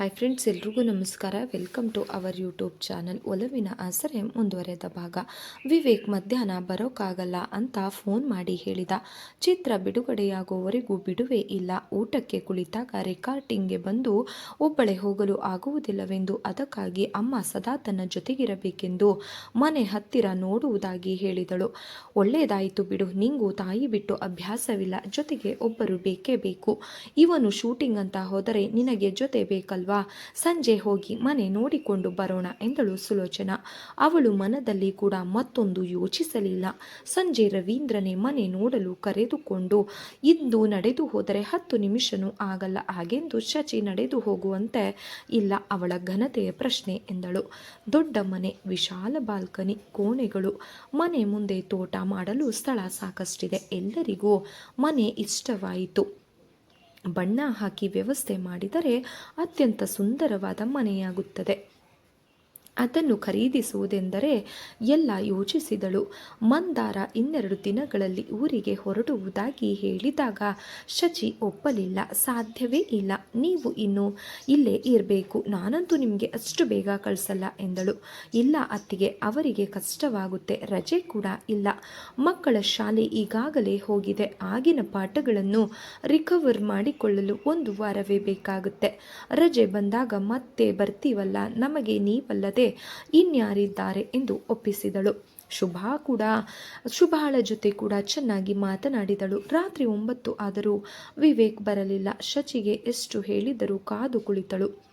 Hi friends ಎಲ್ರಿಗೂ ನಮಸ್ಕಾರ. Welcome to our YouTube channel ಒಲವಿನ ಆಸರೆ ಮುಂದುವರೆದ ಭಾಗ. ವಿವೇಕ್ ಮಧ್ಯಾಹ್ನ ಬರೋಕ್ಕಾಗಲ್ಲ ಅಂತ ಫೋನ್ ಮಾಡಿ ಹೇಳಿದ. ಚಿತ್ರ ಬಿಡುಗಡೆಯಾಗುವವರೆಗೂ ಬಿಡುವೆ ಇಲ್ಲ. ಊಟಕ್ಕೆ ಕುಳಿತಾಗ ರೆಕಾರ್ಡಿಂಗ್ಗೆ ಬಂದು ಒಬ್ಬಳೆ ಹೋಗಲು ಆಗುವುದಿಲ್ಲವೆಂದು ಅದಕ್ಕಾಗಿ ಅಮ್ಮ ಸದಾ ತನ್ನ ಜೊತೆಗಿರಬೇಕೆಂದು ಮನೆ ಹತ್ತಿರ ನೋಡುವುದಾಗಿ ಹೇಳಿದಳು. ಒಳ್ಳೆಯದಾಯಿತು ಬಿಡು, ನಿಂಗೂ ತಾಯಿ ಬಿಟ್ಟು ಅಭ್ಯಾಸವಿಲ್ಲ, ಜೊತೆಗೆ ಒಬ್ಬರು ಬೇಕೇ ಬೇಕು. ಇವನು ಶೂಟಿಂಗ್ ಅಂತ ಹೋದರೆ ನಿನಗೆ ಜೊತೆ ಬೇಕಲ್ವಾ? ಸಂಜೆ ಹೋಗಿ ಮನೆ ನೋಡಿಕೊಂಡು ಬರೋಣ ಎಂದಳು ಸುಲೋಚನಾ. ಅವಳು ಮನದಲ್ಲಿ ಕೂಡ ಮತ್ತೊಂದು ಯೋಚಿಸಲಿಲ್ಲ. ಸಂಜೆ ರವೀಂದ್ರನೇ ಮನೆ ನೋಡಲು ಕರೆದುಕೊಂಡು, ಇಂದು ನಡೆದು ಹೋದರೆ ಹತ್ತು ನಿಮಿಷನೂ ಆಗಲ್ಲ, ಹಾಗೆಂದು ಶಚಿ ನಡೆದು ಹೋಗುವಂತೆ ಇಲ್ಲ, ಅವಳ ಘನತೆಯ ಪ್ರಶ್ನೆ ಎಂದಳು. ದೊಡ್ಡ ಮನೆ, ವಿಶಾಲ ಬಾಲ್ಕನಿ, ಕೋಣೆಗಳು, ಮನೆ ಮುಂದೆ ತೋಟ ಮಾಡಲು ಸ್ಥಳ ಸಾಕಷ್ಟಿದೆ. ಎಲ್ಲರಿಗೂ ಮನೆ ಇಷ್ಟವಾಯಿತು. ಬಣ್ಣ ಹಾಕಿ ವ್ಯವಸ್ಥೆ ಮಾಡಿದರೆ ಅತ್ಯಂತ ಸುಂದರವಾದ ಮನೆಯಾಗುತ್ತದೆ. ಅದನ್ನು ಖರೀದಿಸುವುದೆಂದರೆ ಎಲ್ಲ ಯೋಚಿಸಿದಳು. ಮಂದಾರ ಇನ್ನೆರಡು ದಿನಗಳಲ್ಲಿ ಊರಿಗೆ ಹೊರಡುವುದಾಗಿ ಹೇಳಿದಾಗ ಶಚಿ ಒಪ್ಪಲಿಲ್ಲ. ಸಾಧ್ಯವೇ ಇಲ್ಲ. ನೀವು ಇನ್ನು ಇಲ್ಲೇ ಇರಬೇಕು. ನಾನಂತೂ ನಿಮಗೆ ಅಷ್ಟು ಬೇಗ ಕಳಿಸಲ್ಲ ಎಂದಳು. ಇಲ್ಲ ಅತ್ತಿಗೆ, ಅವರಿಗೆ ಕಷ್ಟವಾಗುತ್ತೆ. ರಜೆ ಕೂಡ ಇಲ್ಲ. ಮಕ್ಕಳ ಶಾಲೆ ಈಗಾಗಲೇ ಹೋಗಿದೆ. ಆಗಿನ ಪಾಠಗಳನ್ನು ರಿಕವರ್ ಮಾಡಿಕೊಳ್ಳಲು ಒಂದು ವಾರವೇ ಬೇಕಾಗುತ್ತೆ. ರಜೆ ಬಂದಾಗ ಮತ್ತೆ ಬರ್ತೀವಲ್ಲ? ನಮಗೆ ನೀವಲ್ಲದೆ ಇನ್ಯಾರಿದ್ದಾರೆ ಎಂದು ಒಪ್ಪಿಸಿದಳು. ಶುಭಾ ಕೂಡ, ಶುಭಾಳ ಜೊತೆ ಕೂಡ ಚೆನ್ನಾಗಿ ಮಾತನಾಡಿದಳು. ರಾತ್ರಿ ಒಂಬತ್ತು ಆದರೂ ವಿವೇಕ್ ಬರಲಿಲ್ಲ. ಶಚಿಗೆ ಎಷ್ಟು ಹೇಳಿದರೂ ಕಾದು ಕುಳಿತಳು.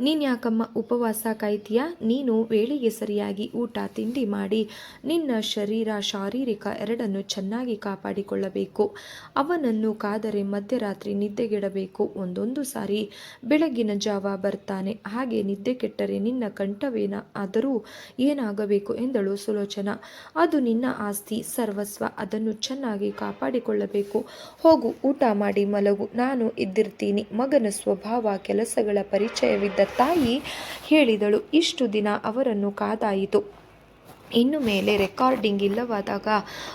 ನೀನು ಯಾಕಮ್ಮ ಉಪವಾಸ ಕಾಯ್ತೀಯ? ನೀನು ವೇಳೆಗೆ ಸರಿಯಾಗಿ ಊಟ, ತಿಂಡಿ ಮಾಡಿ ನಿನ್ನ ಶರೀರ, ಶಾರೀರಿಕ ಎರಡನ್ನು ಚೆನ್ನಾಗಿ ಕಾಪಾಡಿಕೊಳ್ಳಬೇಕು. ಅವನನ್ನು ಕಾದರೆ ಮಧ್ಯರಾತ್ರಿ ನಿದ್ದೆಗೆಡಬೇಕು. ಒಂದೊಂದು ಸಾರಿ ಬೆಳಗಿನ ಜಾವ ಬರ್ತಾನೆ. ಹಾಗೆ ನಿದ್ದೆ ಕೆಟ್ಟರೆ ನಿನ್ನ ಕಂಠವೇನ ಆದರೂ ಏನಾಗಬೇಕು ಎಂದಳು ಸುಲೋಚನಾ. ಅದು ನಿನ್ನ ಆಸ್ತಿ, ಸರ್ವಸ್ವ, ಅದನ್ನು ಚೆನ್ನಾಗಿ ಕಾಪಾಡಿಕೊಳ್ಳಬೇಕು. ಹೋಗು, ಊಟ ಮಾಡಿ ಮಲಗು. ನಾನು ಇದ್ದಿರ್ತೀನಿ. ಮಗನ ಸ್ವಭಾವ, ಕೆಲಸಗಳ ಪರಿಚಯವಿದ್ದ ತಾಯಿ ಹೇಳಿದಳು. ಇಷ್ಟು ದಿನ ಅವರನ್ನು ಕಾದಾಯಿತು. ಇನ್ನು ಮೇಲೆ ರೆಕಾರ್ಡಿಂಗ್ ಇಲ್ಲವಾದಾಗ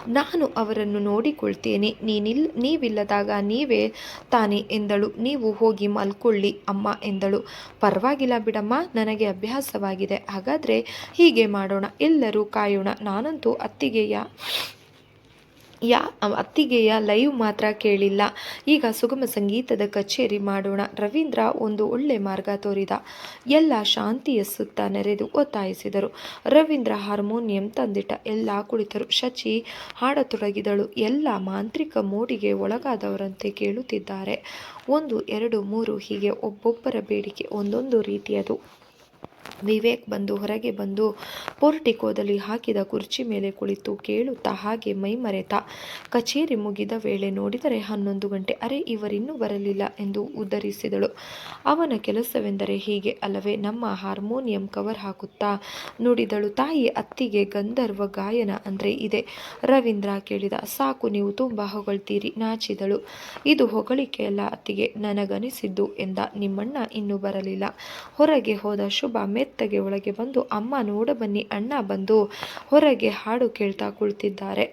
ನಾನು ಅವರನ್ನು ನೋಡಿಕೊಳ್ತೇನೆ. ನೀನಿಲ್, ನೀವಿಲ್ಲದಾಗ ನೀವೇ ತಾನೆ ಎಂದಳು. ನೀವು ಹೋಗಿ ಮಲ್ಕೊಳ್ಳಿ ಅಮ್ಮ ಎಂದಳು. ಪರವಾಗಿಲ್ಲ ಬಿಡಮ್ಮ, ನನಗೆ ಅಭ್ಯಾಸವಾಗಿದೆ. ಹಾಗಾದರೆ ಹೀಗೆ ಮಾಡೋಣ. ಎಲ್ಲರೂ ಕಾಯೋಣ. ನಾನಂತೂ ಅತ್ತಿಗೆಯ ಯಾ ಅತ್ತಿಗೆಯ ಲೈವ್ ಮಾತ್ರ ಕೇಳಿಲ್ಲ. ಈಗ ಸುಗಮ ಸಂಗೀತದ ಕಚೇರಿ ಮಾಡೋಣ. ರವೀಂದ್ರ ಒಂದು ಒಳ್ಳೆ ಮಾರ್ಗ ತೋರಿದ. ಎಲ್ಲ ಶಾಂತಿಯ ಸುತ್ತ ನೆರೆದು ಒತ್ತಾಯಿಸಿದರು. ರವೀಂದ್ರ ಹಾರ್ಮೋನಿಯಂ ತಂದಿಟ್ಟ. ಎಲ್ಲ ಕುಳಿತರು. ಶಚಿ ಹಾಡತೊಡಗಿದಳು. ಎಲ್ಲ ಮಾಂತ್ರಿಕ ಮೋಡಿಗೆ ಒಳಗಾದವರಂತೆ ಕೇಳುತ್ತಿದ್ದಾರೆ. ಒಂದು, ಎರಡು, ಮೂರು ಹೀಗೆ ಒಬ್ಬೊಬ್ಬರ ಬೇಡಿಕೆ ಒಂದೊಂದು ರೀತಿಯದು. ವಿವೇಕ್ ಬಂದು ಹೊರಗೆ ಬಂದು ಪೋರ್ಟಿಕೋದಲ್ಲಿ ಹಾಕಿದ ಕುರ್ಚಿ ಮೇಲೆ ಕುಳಿತು ಕೇಳುತ್ತಾ ಹಾಗೆ ಮೈಮರೆತ ಕಚೇರಿ ಮುಗಿದ ವೇಳೆ ನೋಡಿದರೆ ಹನ್ನೊಂದು ಗಂಟೆ. ಅರೆ, ಇವರಿನ್ನೂ ಬರಲಿಲ್ಲ ಎಂದು ಉದ್ದರಿಸಿದಳು ಅವನ ಕೆಲಸವೆಂದರೆ ಹೀಗೆ ಅಲ್ಲವೇ, ನಮ್ಮ ಹಾರ್ಮೋನಿಯಂ ಕವರ್ ಹಾಕುತ್ತಾ ನುಡಿದಳು. ತಾಯಿ ಅತ್ತಿಗೆ ಗಂಧರ್ವ ಗಾಯನ ಅಂದರೆ ಇದೆ. ರವೀಂದ್ರ ಕೇಳಿದ, ಸಾಕು, ನೀವು ತುಂಬ ಹೊಗಳ್ತೀರಿ, ನಾಚಿದಳು. ಇದು ಹೊಗಳಿಕೆಯಲ್ಲ ಅತ್ತಿಗೆ, ನನಗನಿಸಿದ್ದು ಎಂದ. ನಿಮ್ಮಣ್ಣ ಇನ್ನೂ ಬರಲಿಲ್ಲ. ಹೊರಗೆ ಹೋದ ಶುಭ ಮೆತ್ತಗೆ ಒಳಗೆ ಬಂದು ಅಮ್ಮ ನೋಡಬನ್ನಿ ಅಣ್ಣ ಬಂದು ಹೊರಗೆ ಹಾಡು ಕೇಳ್ತಾ ಕುಳಿತಿದ್ದಾರೆ.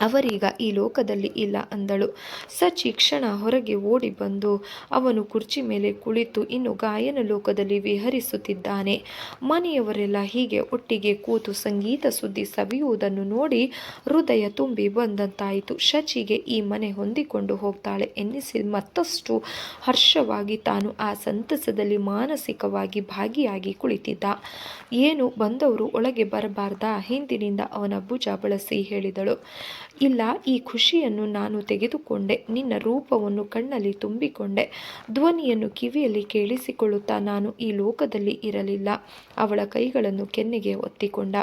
ಅವರೀಗ ಈ ಲೋಕದಲ್ಲಿ ಇಲ್ಲ ಅಂದಳು. ಸಚಿ ಕ್ಷಣ ಹೊರಗೆ ಓಡಿ ಬಂದು ಅವನು ಕುರ್ಚಿ ಮೇಲೆ ಕುಳಿತು ಇನ್ನು ಗಾಯನ ಲೋಕದಲ್ಲಿ ವಿಹರಿಸುತ್ತಿದ್ದಾನೆ. ಮನೆಯವರೆಲ್ಲ ಹೀಗೆ ಒಟ್ಟಿಗೆ ಕೂತು ಸಂಗೀತ ಸುದ್ದಿ ಸವಿಯುವುದನ್ನು ನೋಡಿ ಹೃದಯ ತುಂಬಿ ಬಂದಂತಾಯಿತು. ಶಚಿಗೆ ಈ ಮನೆ ಹೊಂದಿಕೊಂಡು ಹೋಗ್ತಾಳೆ ಎನ್ನಿಸಿ ಮತ್ತಷ್ಟು ಹರ್ಷವಾಗಿ ತಾನು ಆ ಸಂತಸದಲ್ಲಿ ಮಾನಸಿಕವಾಗಿ ಭಾಗಿಯಾಗಿ ಕುಳಿತಿದ್ದ. ಏನು ಬಂದವರು ಒಳಗೆ ಬರಬಾರ್ದಾ? ಹಿಂದಿನಿಂದ ಅವನ ಭುಜ ಬಳಸಿ ಹೇಳಿದಳು. ಇಲ್ಲ, ಈ ಖುಷಿಯನ್ನು ನಾನು ತೆಗೆದುಕೊಂಡೆ. ನಿನ್ನ ರೂಪವನ್ನು ಕಣ್ಣಲ್ಲಿ ತುಂಬಿಕೊಂಡೆ. ಧ್ವನಿಯನ್ನು ಕಿವಿಯಲ್ಲಿ ಕೇಳಿಸಿಕೊಳ್ಳುತ್ತಾ ನಾನು ಈ ಲೋಕದಲ್ಲಿ ಇರಲಿಲ್ಲ. ಅವಳ ಕೈಗಳನ್ನು ಕೆನ್ನೆಗೆ ಒತ್ತಿಕೊಂಡ.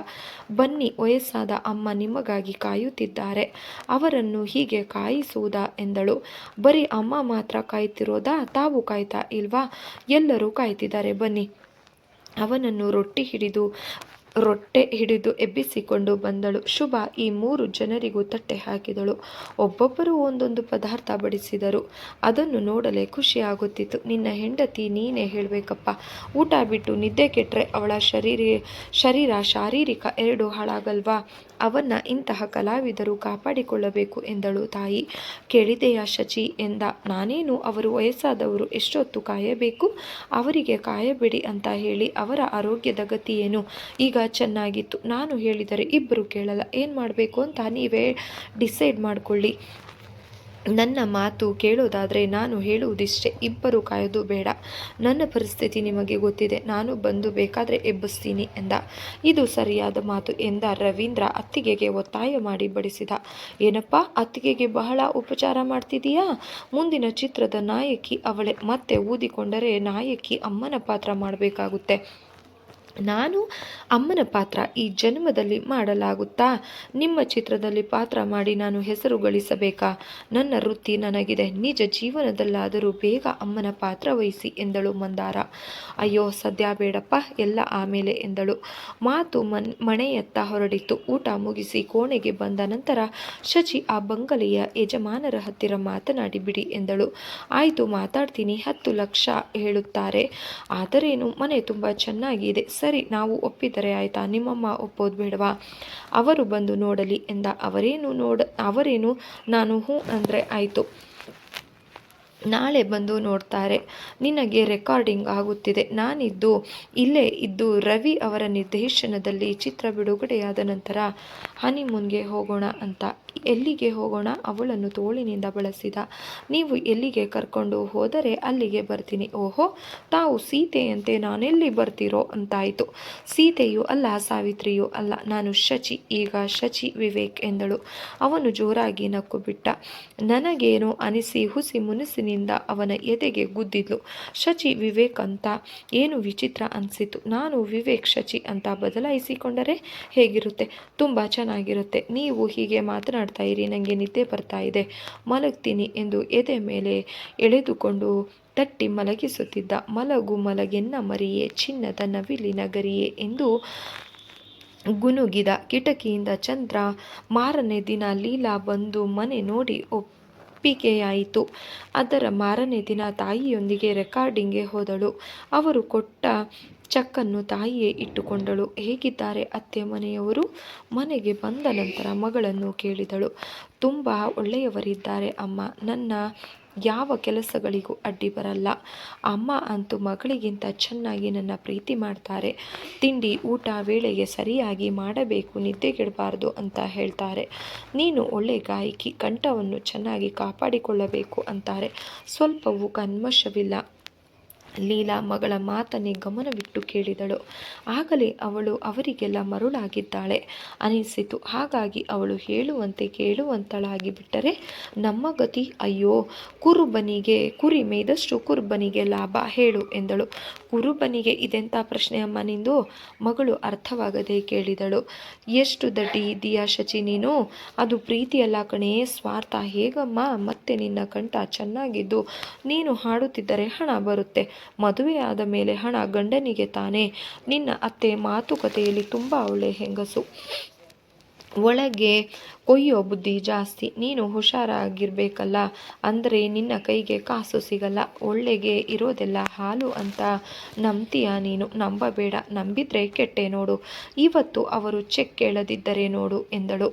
ಬನ್ನಿ, ವಯಸ್ಸಾದ ಅಮ್ಮ ನಿಮಗಾಗಿ ಕಾಯುತ್ತಿದ್ದಾರೆ. ಅವರನ್ನು ಹೀಗೆ ಕಾಯಿಸುವುದಾ ಎಂದಳು. ಬರೀ ಅಮ್ಮ ಮಾತ್ರ ಕಾಯ್ತಿರೋದಾ? ತಾವು ಕಾಯ್ತಾ ಇಲ್ವಾ? ಎಲ್ಲರೂ ಕಾಯ್ತಿದ್ದಾರೆ. ಬನ್ನಿ. ಅವನನ್ನು ರೊಟ್ಟಿ ಹಿಡಿದು ರೊಟ್ಟೆ ಹಿಡಿದು ಎಬ್ಬಿಸಿಕೊಂಡು ಬಂದಳು. ಶುಭ ಈ ಮೂರು ಜನರಿಗೂ ತಟ್ಟೆ ಹಾಕಿದಳು. ಒಬ್ಬೊಬ್ಬರು ಒಂದೊಂದು ಪದಾರ್ಥ ಬಡಿಸಿದರು. ಅದನ್ನು ನೋಡಲೇ ಖುಷಿಯಾಗುತ್ತಿತ್ತು. ನಿನ್ನ ಹೆಂಡತಿ ನೀನೇ ಹೇಳಬೇಕಪ್ಪ. ಊಟ ಬಿಟ್ಟು ನಿದ್ದೆ ಕೆಟ್ಟರೆ ಅವಳ ಶರೀರ ಶರೀರ ಶಾರೀರಿಕ ಎರಡು ಹಾಳಾಗಲ್ವಾ? ಅವನ್ನ ಇಂತಹ ಕಲಾವಿದರು ಕಾಪಾಡಿಕೊಳ್ಳಬೇಕು ಎಂದಳು ತಾಯಿ. ಕೇಳಿದೆಯಾ ಶಚಿ ಎಂದ. ನಾನೇನು ಅವರು ವಯಸ್ಸಾದವರು, ಎಷ್ಟೊತ್ತು ಕಾಯಬೇಕು? ಅವರಿಗೆ ಕಾಯಬೇಡಿ ಅಂತ ಹೇಳಿ ಅವರ ಆರೋಗ್ಯದ ಗತಿ ಏನು? ಈಗ ಚೆನ್ನಾಗಿತ್ತು. ನಾನು ಹೇಳಿದರೆ ಇಬ್ಬರು ಕೇಳಲ್ಲ. ಏನು ಮಾಡಬೇಕು ಅಂತ ನೀವೇ ಡಿಸೈಡ್ ಮಾಡಿಕೊಳ್ಳಿ. ನನ್ನ ಮಾತು ಕೇಳೋದಾದರೆ ನಾನು ಹೇಳುವುದಿಷ್ಟೇ, ಇಬ್ಬರು ಕಾಯೋದು ಬೇಡ. ನನ್ನ ಪರಿಸ್ಥಿತಿ ನಿಮಗೆ ಗೊತ್ತಿದೆ. ನಾನು ಬಂದು ಬೇಕಾದರೆ ಎಬ್ಬಿಸ್ತೀನಿ ಎಂದ. ಇದು ಸರಿಯಾದ ಮಾತು ಎಂದ ರವೀಂದ್ರ ಅತ್ತಿಗೆಗೆ ಒತ್ತಾಯ ಮಾಡಿ ಬಡಿಸಿದ. ಏನಪ್ಪ, ಅತ್ತಿಗೆಗೆ ಬಹಳ ಉಪಚಾರ ಮಾಡ್ತಿದೀಯಾ ಮುಂದಿನ ಚಿತ್ರದ ನಾಯಕಿ ಅವಳೆ. ಮತ್ತೆ ಊದಿಕೊಂಡರೆ ನಾಯಕಿ ಅಮ್ಮನ ಪಾತ್ರ ಮಾಡಬೇಕಾಗುತ್ತೆ. ನಾನು ಅಮ್ಮನ ಪಾತ್ರ ಈ ಜನ್ಮದಲ್ಲಿ ಮಾಡಲಾಗುತ್ತಾ? ನಿಮ್ಮ ಚಿತ್ರದಲ್ಲಿ ಪಾತ್ರ ಮಾಡಿ ನಾನು ಹೆಸರು ಗಳಿಸಬೇಕಾ? ನನ್ನ ವೃತ್ತಿ ನನಗಿದೆ. ನಿಜ ಜೀವನದಲ್ಲಾದರೂ ಬೇಗ ಅಮ್ಮನ ಪಾತ್ರ ವಹಿಸಿ ಎಂದಳು ಮಂದಾರ. ಅಯ್ಯೋ, ಸದ್ಯ ಬೇಡಪ್ಪ, ಎಲ್ಲ ಆಮೇಲೆ ಎಂದಳು. ಮಾತು ಮನ್ ಮನೆಯತ್ತ ಹೊರಡಿತು. ಊಟ ಮುಗಿಸಿ ಕೋಣೆಗೆ ಬಂದ ನಂತರ ಶಚಿ ಆ ಬಂಗಲೆಯ ಯಜಮಾನರ ಹತ್ತಿರ ಮಾತನಾಡಿ ಬಿಡಿ ಎಂದಳು. ಆಯಿತು, ಮಾತಾಡ್ತೀನಿ. ಹತ್ತು ಲಕ್ಷ ಹೇಳುತ್ತಾರೆ. ಆದರೇನು? ಮನೆ ತುಂಬ ಚೆನ್ನಾಗಿದೆ. ಸರಿ, ನಾವು ಒಪ್ಪಿದರೆ ಆಯಿತಾ? ನಿಮ್ಮಮ್ಮ ಒಪ್ಪೋದು ಬೇಡವಾ? ಅವರು ಬಂದು ನೋಡಲಿ ಎಂದ. ಅವರೇನು ನೋಡ, ಅವರೇನು, ನಾನು ಹ್ಞೂ ಅಂದರೆ ಆಯಿತು. ನಾಳೆ ಬಂದು ನೋಡ್ತಾರೆ. ನಿನಗೆ ರೆಕಾರ್ಡಿಂಗ್ ಆಗುತ್ತಿದೆ. ನಾನಿದ್ದು ಇಲ್ಲೇ ಇದ್ದು ರವಿ ಅವರ ನಿರ್ದೇಶನದಲ್ಲಿ ಚಿತ್ರ ಬಿಡುಗಡೆಯಾದ ನಂತರ ಹನಿಮೂನ್ಗೆ ಹೋಗೋಣ ಅಂತ. ಎಲ್ಲಿಗೆ ಹೋಗೋಣ? ಅವಳನ್ನು ತೋಳಿನಿಂದ ಬಳಸಿದ. ನೀವು ಎಲ್ಲಿಗೆ ಕರ್ಕೊಂಡು ಹೋದರೆ ಅಲ್ಲಿಗೆ ಬರ್ತೀನಿ. ಓಹೋ, ತಾವು ಸೀತೆಯಂತೆ ನಾನೆಲ್ಲಿ ಬರ್ತೀರೋ ಅಂತಾಯಿತು. ಸೀತೆಯು ಅಲ್ಲ, ಸಾವಿತ್ರಿಯೂ ಅಲ್ಲ. ನಾನು ಶಚಿ, ಈಗ ಶಚಿ ವಿವೇಕ್ ಎಂದಳು. ಅವನು ಜೋರಾಗಿ ನಕ್ಕು ಬಿಟ್ಟ. ನನಗೇನು ಅನಿಸಿ ಹುಸಿ ಮುನಿಸಿನಿಂದ ಅವನ ಎದೆಗೆ ಗುದ್ದಿದ್ಲು. ಶಚಿ, ವಿವೇಕ್ ಅಂತ ಏನು ವಿಚಿತ್ರ ಅನಿಸಿತು ನಾನು ವಿವೇಕ್, ಶಚಿ ಅಂತ ಬದಲಾಯಿಸಿಕೊಂಡರೆ ಹೇಗಿರುತ್ತೆ? ತುಂಬ ಚೆನ್ನಾಗಿರುತ್ತೆ. ನೀವು ಹೀಗೆ ಮಾತನಾಡ್ತಾ ಇರಿ ನನಗೆ ನಿದ್ದೆ ಬರ್ತಾ ಇದೆ. ಮಲಗ್ತೀನಿ ಎಂದು ಎದೆ ಮೇಲೆ ಎಳೆದುಕೊಂಡು ತಟ್ಟಿ ಮಲಗಿಸುತ್ತಿದ್ದ. ಮಲಗು ಮಲಗೆನ್ನ ಮರಿಯೇ, ಚಿನ್ನದ ನವಿಲಿನ ನಗರಿಯೇ ಎಂದು ಗುನುಗಿದ ಕಿಟಕಿಯಿಂದ ಚಂದ್ರ ಮಾರನೇ ದಿನ ಲೀಲಾ ಬಂದು ಮನೆ ನೋಡಿ ಒಪ್ಪಿಗೆಯಾಯಿತು ಅದರ ಮಾರನೇ ದಿನ ತಾಯಿಯೊಂದಿಗೆ ರೆಕಾರ್ಡಿಂಗ್ಗೆ ಹೋದಳು. ಅವರು ಕೊಟ್ಟ ಚಕ್ಕನ್ನು ತಾಯಿಯೇ ಇಟ್ಟುಕೊಂಡಳು. ಹೇಗಿದ್ದಾರೆ ಅತ್ತೆ ಮನೆಯವರು? ಮನೆಗೆ ಬಂದ ನಂತರ ಮಗಳನ್ನು ಕೇಳಿದಳು. ತುಂಬ ಒಳ್ಳೆಯವರಿದ್ದಾರೆ ಅಮ್ಮ. ನನ್ನ ಯಾವ ಕೆಲಸಗಳಿಗೂ ಅಡ್ಡಿ ಬರಲ್ಲ. ಅಮ್ಮ ಅಂತೂ ಮಗಳಿಗಿಂತ ಚೆನ್ನಾಗಿ ನನ್ನ ಪ್ರೀತಿ ಮಾಡ್ತಾರೆ. ತಿಂಡಿ, ಊಟ ವೇಳೆಗೆ ಸರಿಯಾಗಿ ಮಾಡಬೇಕು ನಿದ್ದೆಗೆಡಬಾರ್ದು ಅಂತ ಹೇಳ್ತಾರೆ. ನೀನು ಒಳ್ಳೆ ಗಾಯಕಿ, ಕಂಠವನ್ನು ಚೆನ್ನಾಗಿ ಕಾಪಾಡಿಕೊಳ್ಳಬೇಕು ಅಂತಾರೆ. ಸ್ವಲ್ಪವೂ ಕನ್ಮಶವಿಲ್ಲ. ಲೀಲಾ ಮಗಳ ಮಾತನ್ನೇ ಗಮನವಿಟ್ಟು ಕೇಳಿದಳು. ಆಗಲೇ ಅವಳು ಅವರಿಗೆಲ್ಲ ಮರುಳಾಗಿದ್ದಾಳೆ. ಅನಿಸಿತು. ಹಾಗಾಗಿ ಅವಳು ಹೇಳುವಂತೆ ಕೇಳುವಂತಳಾಗಿ ಬಿಟ್ಟರೆ ನಮ್ಮ ಗತಿ ಅಯ್ಯೋ, ಕುರುಬನಿಗೆ ಕುರಿ ಮೇಯ್ದಷ್ಟು ಕುರುಬನಿಗೆ ಲಾಭ ಹೇಳು ಎಂದಳು. ಕುರುಬನಿಗೆ ಇದೆಂಥ ಪ್ರಶ್ನೆ ಅಮ್ಮ ನಿಂದು? ಮಗಳು ಅರ್ಥವಾಗದೆ ಕೇಳಿದಳು. ಎಷ್ಟು ದಡ್ಡಿ ಇದೀಯಾ ಶಚಿ ನೀನು? ಅದು ಪ್ರೀತಿಯಲ್ಲ ಕಣೇ, ಸ್ವಾರ್ಥ ಹೇಗಮ್ಮ? ಮತ್ತೆ ನಿನ್ನ ಕಂಠ ಚೆನ್ನಾಗಿದ್ದು, ನೀನು ಹಾಡುತ್ತಿದ್ದರೆ ಹಣ ಬರುತ್ತೆ. ಮದುವೆಯಾದ ಮೇಲೆ ಹಣ ಗಂಡನಿಗೆ ತಾನೇ. ನಿನ್ನ ಅತ್ತೆ ಮಾತುಕತೆಯಲ್ಲಿ ತುಂಬ ಅವಳೆ ಹೆಂಗಸು. ಒಳಗೆ ಕೊಯ್ಯೋ ಬುದ್ಧಿ ಜಾಸ್ತಿ. ನೀನು ಹುಷಾರಾಗಿರ್ಬೇಕಲ್ಲ, ಅಂದರೆ ನಿನ್ನ ಕೈಗೆ ಕಾಸು ಸಿಗಲ್ಲ. ಒಳ್ಳೆಗೆ ಇರೋದೆಲ್ಲ ಹಾಲು ಅಂತ ನಂಬ್ತೀಯ ನೀನು? ನಂಬಬೇಡ. ನಂಬಿದ್ರೆ ಕೆಟ್ಟೆ ನೋಡು. ಇವತ್ತು ಅವರು ಚೆಕ್ ಕೇಳದಿದ್ದರೆ ನೋಡು ಎಂದಳು.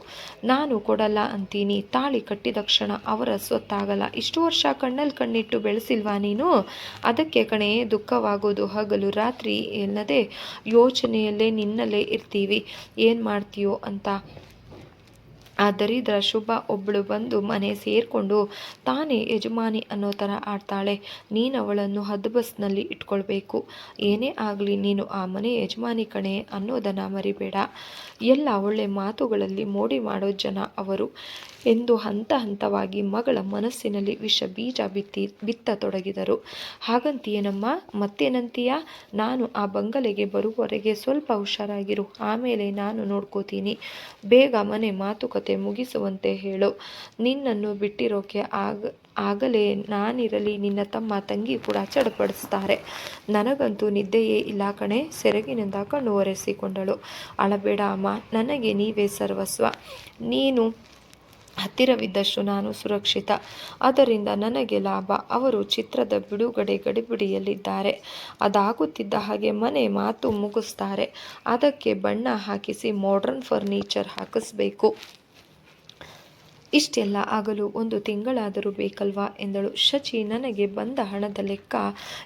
ನಾನು ಕೊಡಲ್ಲ ಅಂತೀನಿ. ತಾಳಿ ಕಟ್ಟಿದ ಕ್ಷಣ ಅವರ ಸ್ವತ್ತಾಗಲ್ಲ ಇಷ್ಟು ವರ್ಷ ಕಣ್ಣಲ್ಲಿ ಕಣ್ಣಿಟ್ಟು ಬೆಳೆಸಿಲ್ವಾ ನೀನು? ಅದಕ್ಕೆ ಕಣೆ, ದುಃಖವಾಗೋದು ಹಗಲು ರಾತ್ರಿ ಎನ್ನದೇ ಯೋಚನೆಯಲ್ಲೇ ನಿನ್ನಲ್ಲೇ ಇರ್ತೀವಿ. ಏನು ಮಾಡ್ತೀಯೋ ಅಂತ ಆ ದರಿದ್ರ ಶುಭ ಒಬ್ಬಳು ಬಂದು ಮನೆ ಸೇರಿಕೊಂಡು ತಾನೇ ಯಜಮಾನಿ ಅನ್ನೋ ಥರ ಆಡ್ತಾಳೆ. ನೀನು ಅವಳನ್ನು ಹದ್ಬಸ್ನಲ್ಲಿ ಇಟ್ಕೊಳ್ಬೇಕು. ಏನೇ ಆಗಲಿ ನೀನು ಆ ಮನೆ ಯಜಮಾನಿ ಕಣೆ ಅನ್ನೋದನ್ನು ಮರಿಬೇಡ. ಎಲ್ಲ ಒಳ್ಳೆ ಮಾತುಗಳಲ್ಲಿ ಮೋಡಿ ಮಾಡೋ ಜನ ಅವರು. ಎಂದು ಹಂತ ಹಂತವಾಗಿ ಮಗಳ ಮನಸ್ಸಿನಲ್ಲಿ ವಿಷ ಬೀಜ ಬಿತ್ತಿ ಬಿತ್ತತೊಡಗಿದರು ಹಾಗಂತೀಯೇನಮ್ಮ, ಮತ್ತೇನಂತೀಯ? ನಾನು ಆ ಬಂಗಲೆಗೆ ಬರುವವರೆಗೆ ಸ್ವಲ್ಪ ಹುಷಾರಾಗಿರು. ಆಮೇಲೆ ನಾನು ನೋಡ್ಕೋತೀನಿ. ಬೇಗ ಮನೆ ಮಾತುಕತೆ ಮುಗಿಸುವಂತೆ ಹೇಳು. ನಿನ್ನನ್ನು ಬಿಟ್ಟಿರೋಕೆ ಆಗ, ಆಗಲೇ ನಾನಿರಲಿ, ನಿನ್ನ ತಮ್ಮ ತಂಗಿ ಕೂಡ ಚಡಪಡಿಸ್ತಾರೆ ನನಗಂತೂ ನಿದ್ದೆಯೇ ಇಲ್ಲ ಕಣೆ. ಸೆರಗಿನಿಂದ ಕಣ್ಣು ಒರೆಸಿಕೊಂಡಳು. ಅಳಬೇಡ ಅಮ್ಮ, ನನಗೆ ನೀವೇ ಸರ್ವಸ್ವ. ನೀನು ಹತ್ತಿರವಿದ್ದಷ್ಟು ನಾನು ಸುರಕ್ಷಿತ. ಅದರಿಂದ ನನಗೆ ಲಾಭ. ಅವರು ಚಿತ್ರದ ಬಿಡುಗಡೆ ಗಡಿಬಿಡಿಯಲ್ಲಿದ್ದಾರೆ. ಅದಾಗುತ್ತಿದ್ದ ಹಾಗೆ ಮನೆ ಮಾತು ಮುಗಿಸ್ತಾರೆ. ಅದಕ್ಕೆ ಬಣ್ಣ ಹಾಕಿಸಿ ಮಾಡ್ರನ್ ಫರ್ನಿಚರ್ ಹಾಕಿಸ್ಬೇಕು. ಇಷ್ಟೆಲ್ಲ ಆಗಲು ಒಂದು ತಿಂಗಳಾದರೂ ಬೇಕಲ್ವಾ ಎಂದಳು ಶಚಿ. ನನಗೆ ಬಂದ ಹಣದ ಲೆಕ್ಕ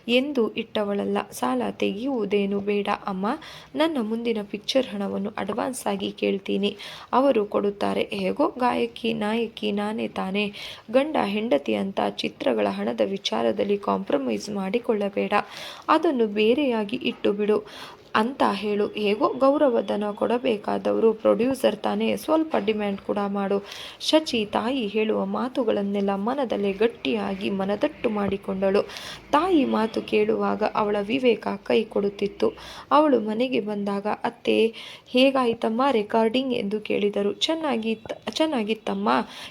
ಎಂದು ಇಟ್ಟವಳಲ್ಲ. ಸಾಲ ತೆಗೆಯುವುದೇನು ಬೇಡ ಅಮ್ಮ. ನನ್ನ ಮುಂದಿನ ಪಿಕ್ಚರ್ ಹಣವನ್ನು ಅಡ್ವಾನ್ಸ್ ಆಗಿ ಕೇಳ್ತೀನಿ. ಅವರು ಕೊಡುತ್ತಾರೆ. ಹೇಗೋ ಗಾಯಕಿ, ನಾಯಕಿ ನಾನೇ ತಾನೇ. ಗಂಡ, ಹೆಂಡತಿ ಅಂತ ಚಿತ್ರಗಳ ಹಣದ ವಿಚಾರದಲ್ಲಿ ಕಾಂಪ್ರಮೈಸ್ ಮಾಡಿಕೊಳ್ಳಬೇಡ. ಅದನ್ನು ಬೇರೆಯಾಗಿ ಇಟ್ಟು ಬಿಡು. ಅಂತ ಹೇಳು. ಹೇಗೋ ಗೌರವಧನ ಕೊಡಬೇಕಾದವರು ಪ್ರೊಡ್ಯೂಸರ್ ತಾನೇ. ಸ್ವಲ್ಪ ಡಿಮ್ಯಾಂಡ್ ಕೂಡ ಮಾಡು. ಶಚಿ ತಾಯಿ ಹೇಳುವ ಮಾತುಗಳನ್ನೆಲ್ಲ ಮನದಲ್ಲೇ ಗಟ್ಟಿಯಾಗಿ ಮನದಟ್ಟು ಮಾಡಿಕೊಂಡಳು. ತಾಯಿ ಮಾತು ಕೇಳುವಾಗ ಅವಳ ವಿವೇಕ ಕೈ ಕೊಡುತ್ತಿತ್ತು. ಅವಳು ಮನೆಗೆ ಬಂದಾಗ, ಅತ್ತೆ, ಹೇಗಾಯಿತಮ್ಮ ರೆಕಾರ್ಡಿಂಗ್ ಎಂದು ಕೇಳಿದರು. ಚೆನ್ನಾಗಿ ಚೆನ್ನಾಗಿತ್ತಮ್ಮ.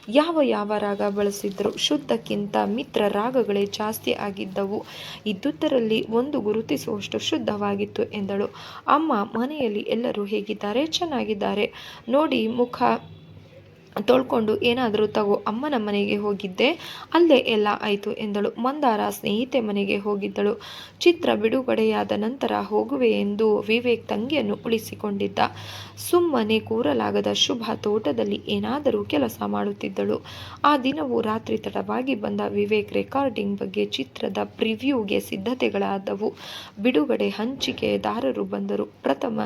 ಯಾವ ಯಾವ ರಾಗ ಬಳಸಿದ್ರು ಶುದ್ಧಕ್ಕಿಂತ ಮಿತ್ರ ರಾಗಗಳೇ ಜಾಸ್ತಿ ಆಗಿದ್ದವು. ಇದ್ದುದರಲ್ಲಿ ಒಂದು ಗುರುತಿಸುವಷ್ಟು ಶುದ್ಧವಾಗಿತ್ತು ಎಂದಳು. ಅಮ್ಮ ಮನೆಯಲ್ಲಿ ಎಲ್ಲರೂ ಹೇಗಿದ್ದಾರೆ? ಚೆನ್ನಾಗಿದ್ದಾರೆ. ನೋಡಿ ಮುಖ ತೊಳ್ಕೊಂಡು ಏನಾದರೂ ತಗೋ ಅಮ್ಮನ ಮನೆಗೆ ಹೋಗಿದ್ದೆ, ಅಲ್ಲೇ ಎಲ್ಲ ಆಯಿತು ಎಂದಳು. ಮಂದಾರ ಸ್ನೇಹಿತೆ ಮನೆಗೆ ಹೋಗಿದ್ದಳು. ಚಿತ್ರ ಬಿಡುಗಡೆಯಾದ ನಂತರ ಹೋಗುವೆ ಎಂದು ವಿವೇಕ್ ತಂಗಿಯನ್ನು ಉಳಿಸಿಕೊಂಡಿದ್ದ. ಸುಮ್ಮನೆ ಕೂರಲಾಗದ ಶುಭ ತೋಟದಲ್ಲಿ ಏನಾದರೂ ಕೆಲಸ ಮಾಡುತ್ತಿದ್ದಳು. ಆ ದಿನವೂ ರಾತ್ರಿ ತಡವಾಗಿ ಬಂದ ವಿವೇಕ್ ರೆಕಾರ್ಡಿಂಗ್ ಬಗ್ಗೆ ಚಿತ್ರದ ಪ್ರಿವ್ಯೂಗೆ ಸಿದ್ಧತೆಗಳಾದವು. ಬಿಡುಗಡೆ ಹಂಚಿಕೆದಾರರು ಬಂದರು. ಪ್ರಥಮ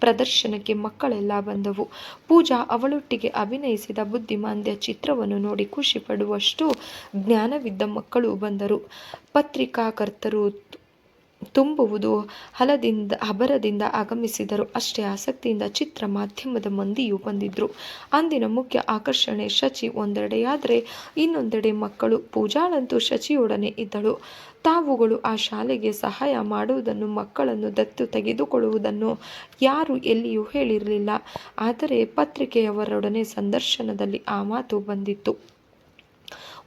ಪ್ರದರ್ಶನಕ್ಕೆ ಮಕ್ಕಳೆಲ್ಲ ಬಂದವು. ಪೂಜಾ ಅವಳೊಟ್ಟಿಗೆ ಅಭಿನಯಿಸಿದ ಬುದ್ಧಿಮಾಂದ್ಯ ಚಿತ್ರವನ್ನು ನೋಡಿ ಖುಷಿ ಪಡುವಷ್ಟು ಜ್ಞಾನವಿದ್ದ ಮಕ್ಕಳು ಬಂದರು. ಪತ್ರಿಕಾಕರ್ತರು ತುಂಬುವುದು ಹಲದಿಂದ, ಹಬರದಿಂದ ಆಗಮಿಸಿದರು. ಅಷ್ಟೇ ಆಸಕ್ತಿಯಿಂದ ಚಿತ್ರ ಮಾಧ್ಯಮದ ಮಂದಿಯೂ ಬಂದಿದ್ರು. ಅಂದಿನ ಮುಖ್ಯ ಆಕರ್ಷಣೆ ಶಚಿ ಒಂದೆಡೆಯಾದರೆ ಇನ್ನೊಂದೆಡೆ ಮಕ್ಕಳು. ಪೂಜಾಳಂತೂ ಶಚಿಯೊಡನೆ ಇದ್ದಳು. ತಾವುಗಳು ಆ ಶಾಲೆಗೆ ಸಹಾಯ ಮಾಡುವುದನ್ನು, ಮಕ್ಕಳನ್ನು ದತ್ತು ತೆಗೆದುಕೊಳ್ಳುವುದನ್ನು ಯಾರು ಎಲ್ಲಿಯೂ ಹೇಳಿರಲಿಲ್ಲ. ಆದರೆ ಪತ್ರಿಕೆಯವರೊಡನೆ ಸಂದರ್ಶನದಲ್ಲಿ ಆ ಮಾತು ಬಂದಿತ್ತು.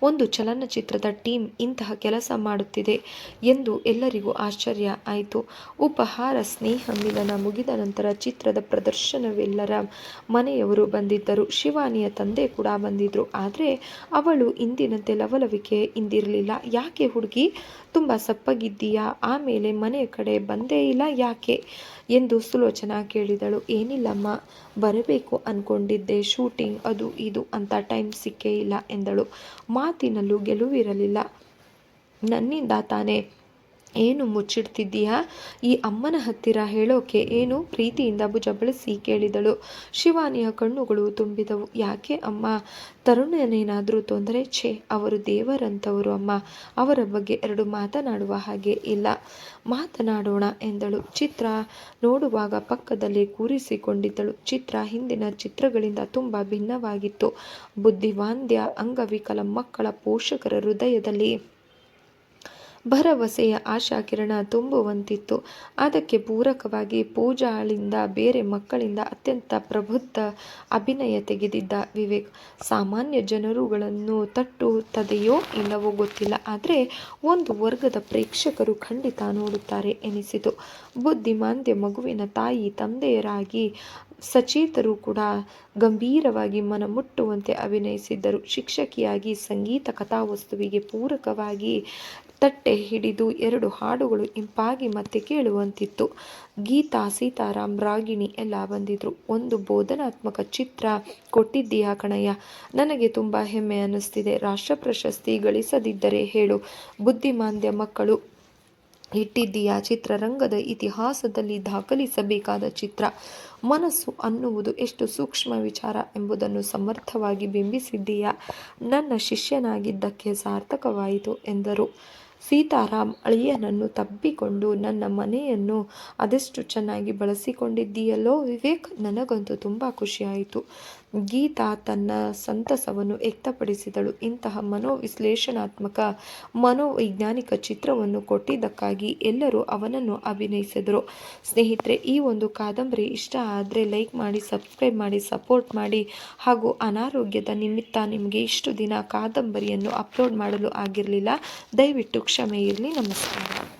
ಒಂದು ಚಲನಚಿತ್ರದ ಟೀಮ್ ಇಂತಹ ಕೆಲಸ ಮಾಡುತ್ತಿದೆ ಎಂದು ಎಲ್ಲರಿಗೂ ಆಶ್ಚರ್ಯ ಆಯಿತು. ಉಪಹಾರ, ಸ್ನೇಹ ಮಿಲನ ಮುಗಿದ ನಂತರ ಚಿತ್ರದ ಪ್ರದರ್ಶನವೆಲ್ಲರ ಮನೆಯವರು ಬಂದಿದ್ದರು. ಶಿವಾನಿಯ ತಂದೆ ಕೂಡ ಬಂದಿದ್ದರು ಆದರೆ ಅವಳು ಇಂದಿನಂತೆ ಲವಲವಿಕೆ ಇಂದಿರಲಿಲ್ಲ. ಯಾಕೆ ಹುಡುಗಿ? ತುಂಬ ಸಪ್ಪಗಿದ್ದೀಯಾ? ಆಮೇಲೆ ಮನೆಯ ಕಡೆ ಬಂದೇ ಇಲ್ಲ ಯಾಕೆ? ಎಂದು ಸುಲೋಚನಾ ಕೇಳಿದಳು. ಏನಿಲ್ಲಮ್ಮ, ಬರಬೇಕು ಅಂದ್ಕೊಂಡಿದ್ದೆ ಶೂಟಿಂಗ್ ಅದು ಇದು ಅಂತ ಟೈಮ್ ಸಿಕ್ಕೇ ಇಲ್ಲ ಎಂದಳು. ಮಾತಿನಲ್ಲೂ ಗೆಲುವಿರಲಿಲ್ಲ. ನನ್ನಿಂದ ತಾನೇ ಏನು ಮುಚ್ಚಿಡ್ತಿದ್ದೀಯಾ? ಈ ಅಮ್ಮನ ಹತ್ತಿರ ಹೇಳೋಕೆ ಏನು ಪ್ರೀತಿಯಿಂದ ಭುಜ ಬಳಸಿ ಕೇಳಿದಳು. ಶಿವಾನಿಯ ಕಣ್ಣುಗಳು ತುಂಬಿದವು. ಯಾಕೆ ಅಮ್ಮ? ತರುಣನೇನಾದರೂ ತೊಂದರೆ? ಛೇ, ಅವರು ದೇವರಂಥವರು ಅಮ್ಮ. ಅವರ ಬಗ್ಗೆ ಎರಡು ಮಾತನಾಡುವ ಹಾಗೆ ಇಲ್ಲ. ಮಾತನಾಡೋಣ ಎಂದಳು. ಚಿತ್ರ ನೋಡುವಾಗ ಪಕ್ಕದಲ್ಲಿ ಕೂರಿಸಿಕೊಂಡಿದ್ದಳು. ಚಿತ್ರ ಹಿಂದಿನ ಚಿತ್ರಗಳಿಂದ ತುಂಬ ಭಿನ್ನವಾಗಿತ್ತು. ಬುದ್ಧಿವಾಂದ್ಯ, ಅಂಗವಿಕಲ ಮಕ್ಕಳ ಪೋಷಕರ ಹೃದಯದಲ್ಲಿ ಭರವಸೆಯ ಆಶಾಕಿರಣ ತುಂಬುವಂತಿತ್ತು. ಅದಕ್ಕೆ ಪೂರಕವಾಗಿ ಪೂಜಾಳಿಂದ, ಬೇರೆ ಮಕ್ಕಳಿಂದ ಅತ್ಯಂತ ಪ್ರಬುದ್ಧ ಅಭಿನಯ ತೆಗೆದಿದ್ದ ವಿವೇಕ್. ಸಾಮಾನ್ಯ ಜನರುಗಳನ್ನು ತಟ್ಟುತ್ತದೆಯೋ ಇಲ್ಲವೋ ಗೊತ್ತಿಲ್ಲ. ಆದರೆ ಒಂದು ವರ್ಗದ ಪ್ರೇಕ್ಷಕರು ಖಂಡಿತ ನೋಡುತ್ತಾರೆ ಎನಿಸಿತು. ಬುದ್ಧಿಮಾಂದ್ಯ ಮಗುವಿನ ತಾಯಿ, ತಂದೆಯರಾಗಿ ಸಚೇತರು ಕೂಡ ಗಂಭೀರವಾಗಿ ಮನಮುಟ್ಟುವಂತೆ ಅಭಿನಯಿಸಿದ್ದರು. ಶಿಕ್ಷಕಿಯಾಗಿ ಸಂಗೀತ ಕಥಾವಸ್ತುವಿಗೆ ಪೂರಕವಾಗಿ ತಟ್ಟೆ ಹಿಡಿದು ಎರಡು ಹಾಡುಗಳು ಇಂಪಾಗಿ ಮತ್ತೆ ಕೇಳುವಂತಿತ್ತು. ಗೀತಾ, ಸೀತಾರಾಮ್, ರಾಗಿಣಿ ಎಲ್ಲ ಬಂದಿದ್ರು. ಒಂದು ಬೋಧನಾತ್ಮಕ ಚಿತ್ರ ಕೊಟ್ಟಿದ್ದೀಯಾ ಕಣಯ್ಯ? ನನಗೆ ತುಂಬ ಹೆಮ್ಮೆ ಅನ್ನಿಸ್ತಿದೆ. ರಾಷ್ಟ್ರ ಪ್ರಶಸ್ತಿ ಗಳಿಸದಿದ್ದರೆ ಹೇಳು. ಬುದ್ಧಿಮಾಂದ್ಯ ಮಕ್ಕಳು ಇಟ್ಟಿದ್ದೀಯಾ ಚಿತ್ರರಂಗದ ಇತಿಹಾಸದಲ್ಲಿ ದಾಖಲಿಸಬೇಕಾದ ಚಿತ್ರ. ಮನಸ್ಸು ಅನ್ನುವುದು ಎಷ್ಟು ಸೂಕ್ಷ್ಮ ವಿಚಾರ ಎಂಬುದನ್ನು ಸಮರ್ಥವಾಗಿ ಬಿಂಬಿಸಿದ್ದೀಯಾ? ನನ್ನ ಶಿಷ್ಯನಾಗಿದ್ದಕ್ಕೆ ಸಾರ್ಥಕವಾಯಿತು ಎಂದರು. ಸೀತಾರಾಮ್ ಅಳಿಯನನ್ನು ತಬ್ಬಿಕೊಂಡು ನನ್ನ ಮನೆಯನ್ನು ಅದೆಷ್ಟು ಚೆನ್ನಾಗಿ ಬಳಸಿಕೊಂಡಿದ್ದೀಯಲ್ಲೋ ವಿವೇಕ್ ನನಗಂತೂ ತುಂಬ ಖುಷಿಯಾಯಿತು. ಗೀತಾ ತನ್ನ ಸಂತಸವನ್ನು ವ್ಯಕ್ತಪಡಿಸಿದಳು. ಇಂತಹ ಮನೋವಿಶ್ಲೇಷಣಾತ್ಮಕ, ಮನೋವೈಜ್ಞಾನಿಕ ಚಿತ್ರವನ್ನು ಕೊಟ್ಟಿದ್ದಕ್ಕಾಗಿ ಎಲ್ಲರೂ ಅವನನ್ನು ಅಭಿನಯಿಸಿದರು. ಸ್ನೇಹಿತರೆ, ಈ ಒಂದು ಕಾದಂಬರಿ ಇಷ್ಟ ಆದರೆ ಲೈಕ್ ಮಾಡಿ, ಸಬ್ಸ್ಕ್ರೈಬ್ ಮಾಡಿ, ಸಪೋರ್ಟ್ ಮಾಡಿ ಹಾಗೂ ಅನಾರೋಗ್ಯದ ನಿಮಿತ್ತ ನಿಮಗೆ ಇಷ್ಟು ದಿನ ಕಾದಂಬರಿಯನ್ನು ಅಪ್ಲೋಡ್ ಮಾಡಲು ಆಗಿರಲಿಲ್ಲ. ದಯವಿಟ್ಟು ಕ್ಷಮೆ ಇರಲಿ. ನಮಸ್ಕಾರ.